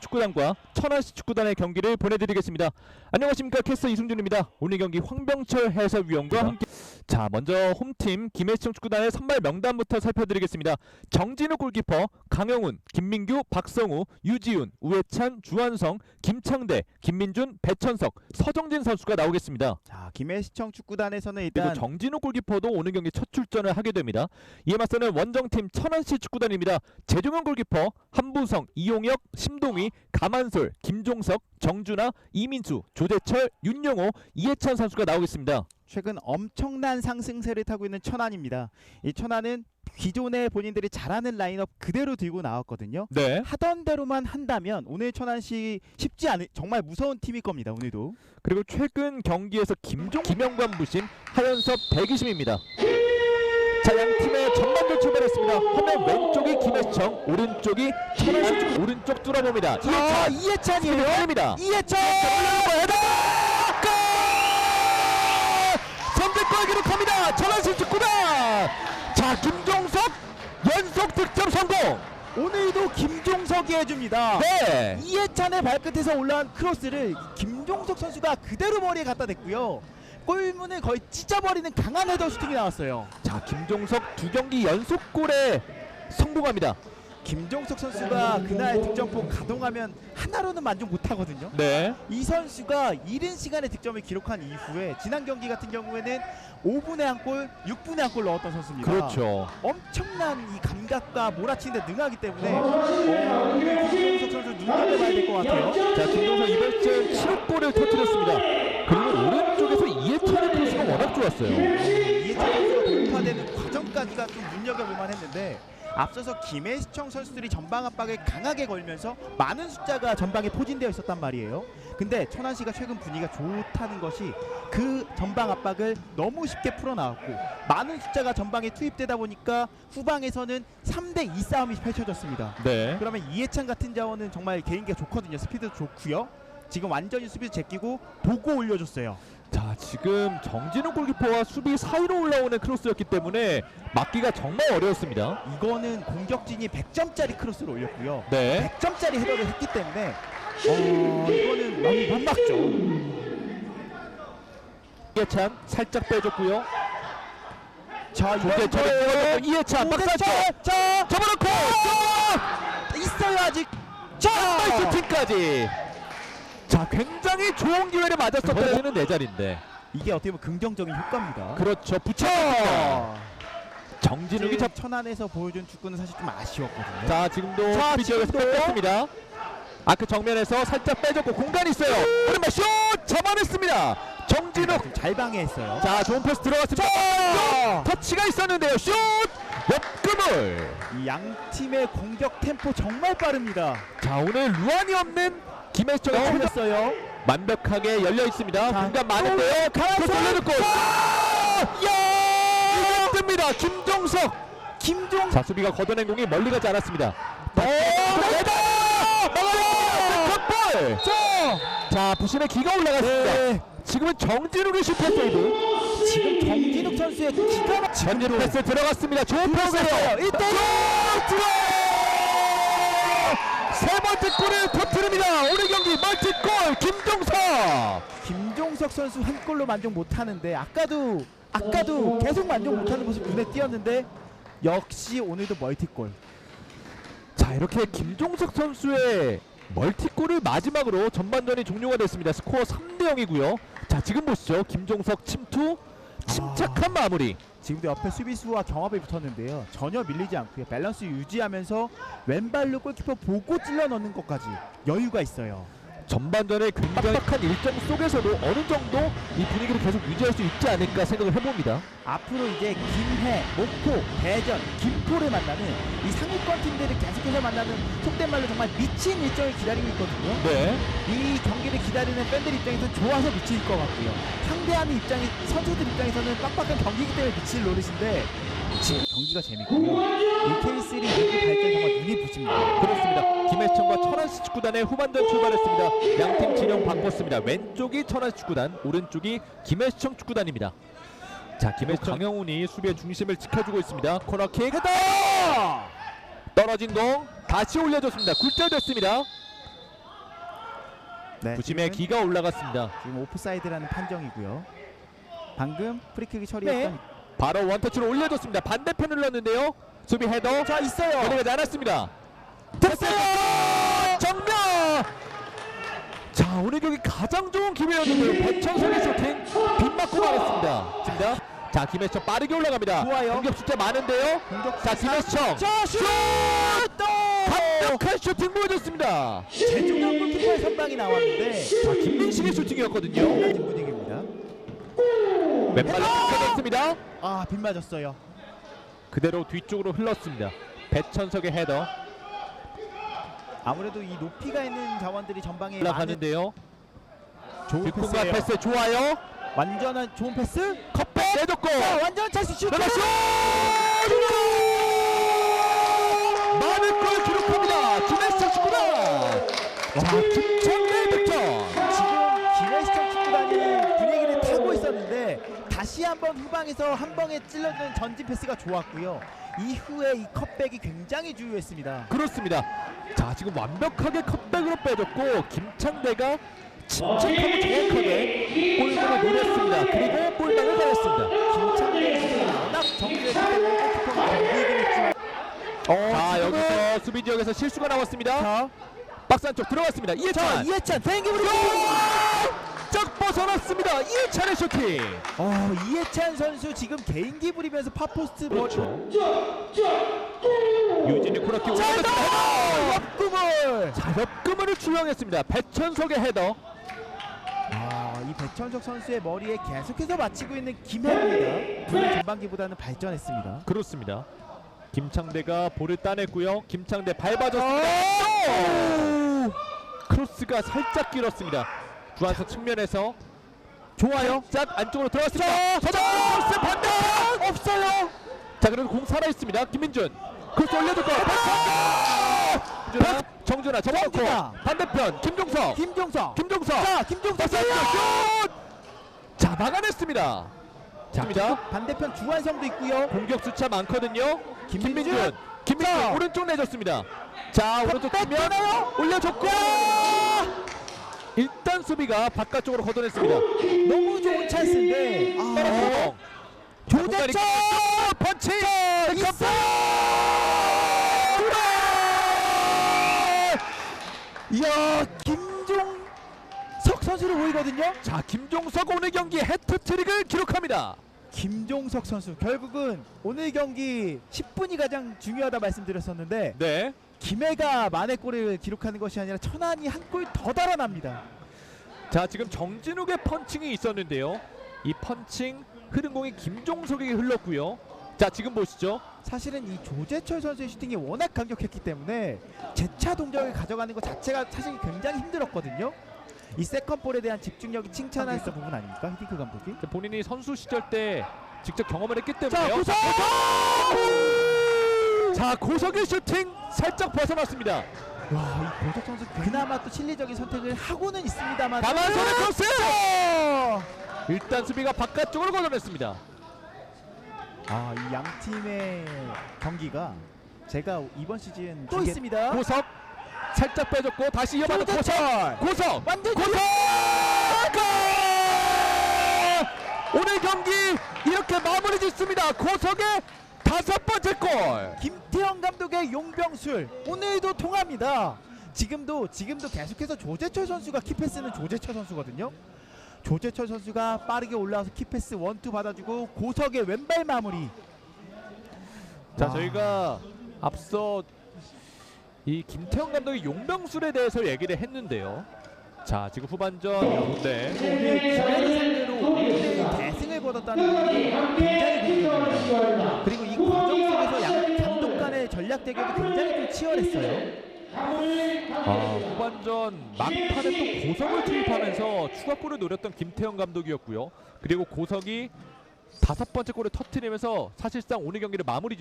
축구단과 천안시 축구단의 경기를 보내드리겠습니다. 안녕하십니까 캐스터 이승준입니다. 오늘 경기 황병철 해설위원과 함께 자 먼저 홈팀 김해시청 축구단의 선발 명단부터 살펴드리겠습니다. 정진우 골키퍼, 강영훈, 김민규, 박성우, 유지훈, 우해찬, 주한성, 김창대, 김민준, 배천석, 서정진 선수가 나오겠습니다. 자 김해시청 축구단에서는 그리고 일단 정진우 골키퍼도 오늘 경기 첫 출전을 하게 됩니다. 이에 맞서는 원정팀 천안시 축구단입니다. 재종현 골키퍼, 한부성, 이용혁, 심동희, 가만솔, 김종석, 정준하, 이민수, 조재철, 윤영호, 이해찬 선수가 나오겠습니다. 최근 엄청난 상승세를 타고 있는 천안입니다. 이 천안은 기존에 본인들이 잘하는 라인업 그대로 들고 나왔거든요. 네. 하던 대로만 한다면 오늘 천안시 쉽지 않은 정말 무서운 팀일 겁니다. 오늘도. 그리고 최근 경기에서 김종, 김영관 부심, 하연섭, 백이심입니다. 자, 양 팀의 전반전 출발했습니다. 화면 왼쪽이 김해시청, 오른쪽이 축구 오른쪽 뚫어봅니다. 자 이해찬, 이해찬이에요. 스피드입니다. 이해찬. 선제골 기록합니다. 천안시 축구단. 자 김종석 연속 득점 성공. 오늘도 김종석이 해줍니다. 네. 이해찬의 발끝에서 올라온 크로스를 김종석 선수가 그대로 머리에 갖다 댔고요. 골문을 거의 찢어버리는 강한 헤더 슈팅이 나왔어요. 자 김종석 두 경기 연속골에 성공합니다. 김종석 선수가 그날 득점포 가동하면 하나로는 만족 못하거든요. 네. 이 선수가 이른 시간에 득점을 기록한 이후에 지난 경기 같은 경우에는 5분에 한 골, 6분에 한 골 넣었던 선수입니다. 그렇죠. 엄청난 이 감각과 몰아치는데 능하기 때문에 어, 김종석 선수 눈여겨봐야 될 것 같아요. 자 김종석 이번 시즌 7골을 터뜨렸 좋았어요. 이해찬 선수가 돌파되는 과정까지가 좀 눈여겨볼만 했는데 앞서서 김해시청 선수들이 전방 압박을 강하게 걸면서 많은 숫자가 전방에 포진되어 있었단 말이에요. 근데 천안시가 최근 분위기가 좋다는 것이 그 전방 압박을 너무 쉽게 풀어나왔고 많은 숫자가 전방에 투입되다 보니까 후방에서는 3대 2 싸움이 펼쳐졌습니다. 네. 그러면 이해찬 같은 자원은 정말 개인기가 좋거든요. 스피드도 좋고요. 지금 완전히 수비 제끼고 보고 올려줬어요. 자 지금 정진우 골키퍼와 수비 사이로 올라오는 크로스였기 때문에 막기가 정말 어려웠습니다. 이거는 공격진이 100점짜리 크로스를 올렸고요. 네. 100점짜리 헤더를 했기 때문에 어 이거는 막- 못 막죠. 이해찬 살짝 빼줬고요. 자 이해찬 오대철! 박사죠. 자 접어놓고 있어요 아직. 자 슈팅까지. 자 굉장히 좋은 기회를 맞았었다는 내 자리인데. 이게 어떻게 보면 긍정적인 효과입니다. 그렇죠. 붙여. 정진욱이 지금 잡. 천안에서 보여준 축구는 사실 좀 아쉬웠거든요. 자 지금도 자, 수비 지역에서 지금도. 뺐습니다. 아크 정면에서 살짝 빼줬고 공간이 있어요. 오른발 슛 잡아냈습니다. 정진욱. 좀잘 방해했어요. 자 좋은 패스 들어갔습니다. 터치가 있었는데요. 슛 옆금을. 이양 팀의 공격 템포 정말 빠릅니다. 자 오늘 루안이 없는 김해철의 최전 넣었어요. 완벽하게 열려 있습니다. 자, 공간 많은데요. 또 돌려놓고. 야! 뜹니다. 김종석. 김종 자 수비가 걷어낸 공이 멀리 가지 않았습니다. 어! 볼. 자자 부심의 기가 올라갔습니다. 네. 지금은 정진욱의 슈퍼 세이브. 지금 정진욱 선수의 기가 막힌 전진 패스 들어갔습니다. 좋은 패스예요. 들어갔어요. 일대 세 번째 골을 터뜨립니다. 오늘 경기 멀티골 김종석. 김종석 선수 한 골로 만족 못하는데 아까도 아까도 계속 만족 못하는 모습 눈에 띄었는데 역시 오늘도 멀티골. 자 이렇게 김종석 선수의 멀티골을 마지막으로 전반전이 종료가 됐습니다. 스코어 3대 0이고요. 자 지금 보시죠. 김종석 침투 침착한 마무리. 지금도 옆에 수비수와 경합이 붙었는데요. 전혀 밀리지 않고요. 밸런스 유지하면서 왼발로 골키퍼 보고 찔러 넣는 것까지 여유가 있어요. 전반전에 굉장히 빡빡한 일정 속에서도 어느 정도 이 분위기를 계속 유지할 수 있지 않을까 생각을 해봅니다. 앞으로 이제 김해, 목포, 대전, 김포를 만나는 이 상위권 팀들을 계속해서 만나는 속된 말로 정말 미친 일정이 기다리고 있거든요. 네. 이경 기다리는 팬들 입장에서는 좋아서 미칠 것 같고요. 상대하는 입장이 선수들 입장에서는 빡빡한 경기이기 때문에 미칠 노릇인데 지금 경기가 재밌고요. 이 K3 리그 발전 정말 눈이 부십니다. 그렇습니다. 김해천과 천안시 축구단의 후반전 출발했습니다. 양팀 진영 바꿨습니다. 왼쪽이 천안시 축구단, 오른쪽이 김해시청 축구단입니다. 자, 김해시청 강영훈이 수비의 중심을 지켜주고 있습니다. 코너킥 헤더! 떨어진 공 다시 올려줬습니다. 굴절됐습니다. 네, 지금은 기가 올라갔습니다. 지금 오프사이드라는 판정이고요. 방금 프리킥이 네. 처리했던 바로 원터치로 올려줬습니다. 반대편을 눌렀는데요. 수비 헤더 자 있어요. 걸리지 않았습니다. 됐어요. 정면. 자 오늘 경기 가장 좋은 기회였는데요. 배천석의 슈팅 빗 맞고 말았습니다. 자 김혜청 빠르게 올라갑니다. 좋아요. 공격 숫자 많은데요. 공격 자 김혜청 자 슛! 또! 강력한 슈팅 보여줬습니다. 최종현 골키퍼의 선방이 나왔는데 자 김민식의 슈팅이었거든요. 달라진 분위기입니다. 왼발로 빗겨졌습니다. 아 빗 맞았어요. 그대로 뒤쪽으로 흘렀습니다. 배천석의 헤더 아무래도 이 높이가 있는 자원들이 전방에 많은 올라가는데요. 좋은 뒷공간 패스예요. 패스 좋아요. 완전한 좋은 패스. 컵백 내줬고 자, 완전 찬스 슛. 슛! 많은 골 자 김창래 득점. 지금 김해시청 축구단이 분위기를 타고 있었는데 다시 한번 후방에서 한 방에 찔러주는 전진 패스가 좋았고요. 이후에 이 컵백이 굉장히 주요했습니다. 그렇습니다. 자 지금 완벽하게 컵백으로 빼줬고 김창대가 침착하고 정확하게 골문을 노렸습니다. 그리고 골망을 걸었습니다. 김창래 워낙 정규했기 때문에 골키퍼가 경기이긴 했지만 자 여기서 수비 지역에서 실수가 나왔습니다. 자, 박스 안쪽 들어갔습니다. 자 이해찬 이해찬 생기부리 쫙 벗어났습니다. 이해찬의 슈팅. 어, 이해찬 선수 지금 개인기 부리면서 파포스트 그렇죠. 유진이 코너킥 올라갔습니다. 옆구물 자 옆그물을 출렁했습니다. 배천석의 헤더. 아, 이 백천석 선수의 머리에 계속해서 맞히고 있는 김현입니다. 오늘 전반기보다는 발전했습니다. 그렇습니다. 김창대가 볼을 따냈고요. 김창대 밟아줬습니다. 오! 크로스가 살짝 길었습니다. 주한석 측면에서 좋아요. 짝 안쪽으로 들어왔습니다. 서장 크로스 반대 없어요. 자 그래도 공 살아 있습니다. 김민준 크로스 올려줬고 정준아 정준아 접어놓고 정준아. 반대편 김종석 김종석. 김종석 자, 김종석! 자 막아냈습니다. 자. 반대편 주한성도 있고요. 공격 수차 많거든요. 김민준. 김민준, 김민준 자. 오른쪽 내줬습니다. 자 오른쪽 백 뛰면? 올려줬고 일단 수비가 바깥쪽으로 걷어냈습니다. 너무 좋은 찬스인데 아, 따라서 조대철 펀치 있어. 이야 김종석 선수를 보이거든요. 자 김종석 오늘 경기 해트트릭을 기록합니다. 김종석 선수 결국은 오늘 경기 10분이 가장 중요하다 말씀드렸었는데 네. 김해가 만회골을 기록하는 것이 아니라 천안이 한 골 더 달아납니다. 자 지금 정진욱의 펀칭이 있었는데요. 이 펀칭 흐른 공이 김종석에게 흘렀고요. 자 지금 보시죠. 사실은 이 조재철 선수의 슈팅이 워낙 강력했기 때문에 재차 동작을 가져가는 것 자체가 사실 굉장히 힘들었거든요. 이 세컨볼에 대한 집중력이 칭찬할 수 부분 아닙니까? 히딩크 감독이? 본인이 선수 시절 때 직접 경험을 했기 자, 때문에요. 고석! 자 고석의 슈팅 살짝 벗어났습니다. 와, 이 고석 선수 그나마 또 실리적인 선택을 하고는 있습니다만 다만 손에 크로스! 어! 일단 수비가 바깥쪽으로 걷어냈습니다. 아, 이 양 팀의 경기가 제가 이번 시즌 또 중계- 있습니다. 고석 살짝 빼줬고 다시 이어받은 고석. 조재철! 고석. 완전 고석. 골! 오늘 경기 이렇게 마무리 짓습니다. 고석의 다섯 번째 골. 김태형 감독의 용병술 오늘도 통합니다. 지금도 지금도 계속해서 조재철 선수가 키패스는 조재철 선수거든요. 조재철 선수가 빠르게 올라와서 키패스 원투 받아주고 고석의 왼발 마무리. 자 와. 저희가 앞서 이 김태형 감독의 용병술에 대해서 얘기를 했는데요. 자 지금 후반전 네. 오늘 김현희 상대로 5대 대승을 거뒀다는 건 굉장히. 그리고 이 과정 속에서 양 감독 간의 전략 대결도 굉장히 좀 치열했어요. 아, 후반전 막판에 또 고석을 투입하면서 추가골을 노렸던 김태형 감독이었고요. 그리고 고석이 다섯 번째 골을 터트리면서 사실상 오늘 경기를 마무리